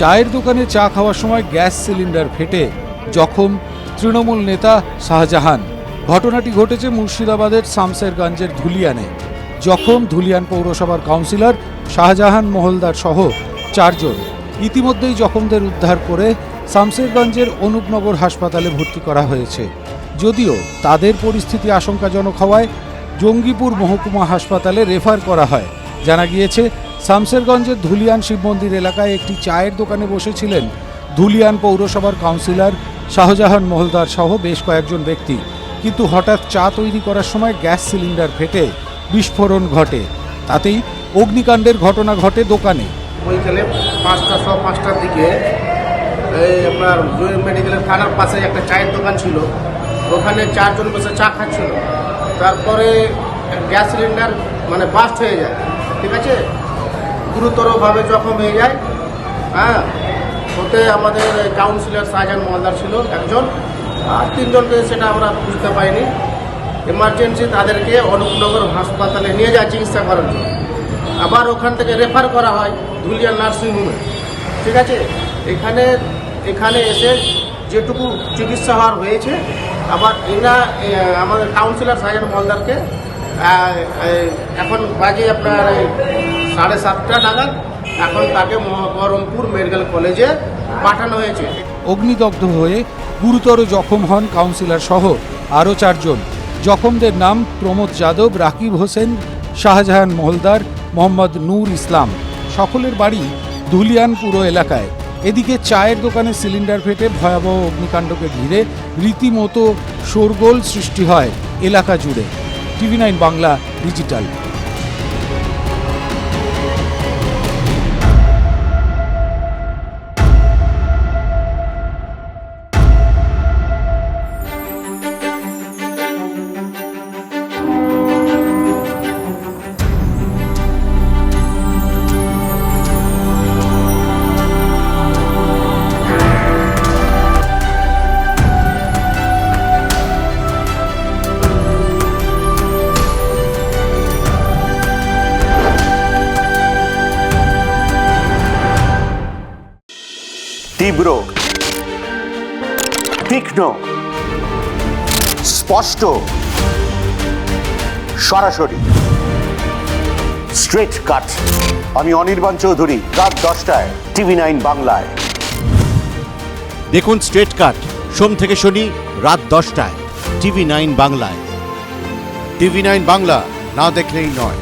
চায়ের দোকানে চা খাওয়ার সময় গ্যাস সিলিন্ডার ফেটে জখম তৃণমূল নেতা শাহজাহান। ঘটনাটি ঘটেছে মুর্শিদাবাদের শামসেরগঞ্জের ধুলিয়ানে। জখম ধুলিয়ান পৌরসভার কাউন্সিলর শাহজাহান মহলদার সহ চারজন। ইতিমধ্যেই জখমদের উদ্ধার করে শামসেরগঞ্জের অনুপনগর হাসপাতালে ভর্তি করা হয়েছে। যদিও তাদের পরিস্থিতি আশঙ্কাজনক হওয়ায় জঙ্গিপুর মহকুমা হাসপাতালে রেফার করা হয়। জানা গিয়েছে শামসেরগঞ্জের ধুলিয়ান শিব মন্দির এলাকায় একটি চায়ের দোকানে বসেছিলেন ধুলিয়ান পৌরসভার কাউন্সিলর শাহজাহান মহলদার সহ বেশ কয়েকজন ব্যক্তি। কিন্তু হঠাৎ চা তৈরি করার সময় গ্যাস সিলিন্ডার ফেটে বিস্ফোরণ ঘটে। তাতেই অগ্নিকাণ্ডের ঘটনা ঘটে দোকানে। বৈকালে পাঁচটা সব পাঁচটার দিকে এই আপনার মেডিকেলের থানার পাশে একটা চায়ের দোকান ছিল। ওখানে চারজন বসে চা খাচ্ছিল। তারপরে গ্যাস সিলিন্ডার মানে বাস্ট হয়ে যায়। ঠিক আছে? গুরুতরভাবে জখম হয়ে যায়। হ্যাঁ ওতে আমাদের কাউন্সিলর শাহজাহান মহালদার ছিল একজন। আর তিনজনকে সেটা আমরা বুঝতে পারিনি। এমার্জেন্সি তাদেরকে অনুপনগর হাসপাতালে নিয়ে যায় চিকিৎসা করার জন্য। আবার ওখান থেকে রেফার করা হয় ধুলিয়া নার্সিংহোমে ঠিক আছে? এখানে এখানে এসে যেটুকু চিকিৎসা হওয়ার হয়েছে, আবার এরা আমাদের কাউন্সিলর সাজান মলদারকে এখন বাজে আপনার সাড়ে সাতটা নাগাদ এখন তাকে বহরমপুর মেডিকেল কলেজে পাঠানো হয়েছে। অগ্নিদগ্ধ হয়ে গুরুতর জখম হন কাউন্সিলর সহ আরও চারজন। জখমদের নাম প্রমোদ যাদব, রাকিব হোসেন, শাহজাহান মহলদার, মোহাম্মদ নূর ইসলাম। সকলের বাড়ি ধুলিয়ান পুরো এলাকায়। এদিকে চায়ের দোকানে সিলিন্ডার ফেটে ভয়াবহ অগ্নিকাণ্ডকে ঘিরে রীতিমতো শোরগোল সৃষ্টি হয় এলাকা জুড়ে। TV nine Bangla digital. তীব্র, তীক্ষ্ণ, স্পষ্ট, সরাসরি। স্ট্রেট কাট আমি অনির্বাণ চৌধুরী, রাত দশটায়, টিভি নাইন বাংলায়। দেখুন স্ট্রেট কাট সোম থেকে শনি, রাত দশটায়, টিভি নাইন বাংলায়। টিভি নাইন বাংলা, না দেখলেই নয়।